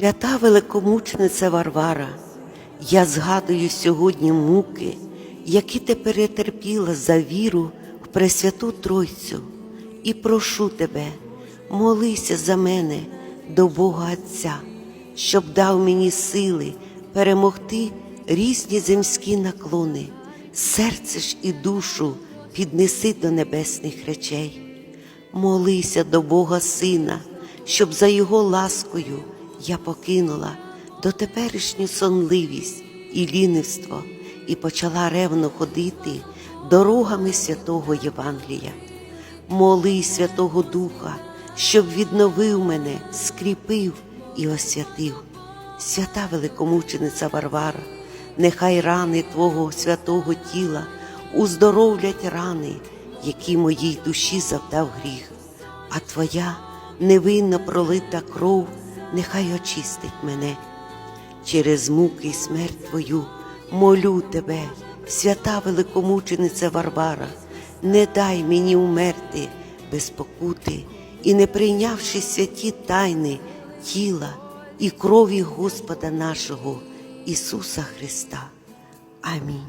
Свята великомучениця Варвара, я згадую сьогодні муки, які ти перетерпіла за віру в Пресвяту Тройцю, і прошу тебе, молися за мене до Бога Отця, щоб дав мені сили перемогти різні земські наклони, серце ж і душу піднеси до небесних речей. Молися до Бога Сина, щоб за Його ласкою я покинула дотеперішню сонливість і лінивство і почала ревно ходити дорогами святого Євангелія. Моли Святого Духа, щоб відновив мене, скріпив і освятив. Свята великомучениця Варвара, нехай рани Твого святого тіла уздоровлять рани, які моїй душі завдав гріх, а Твоя невинно пролита кров нехай очистить мене. Через муки й смерть Твою молю Тебе, свята великомучениця Варвара, не дай мені умерти без покути і не прийнявши святі тайни тіла і крові Господа нашого Ісуса Христа. Амінь.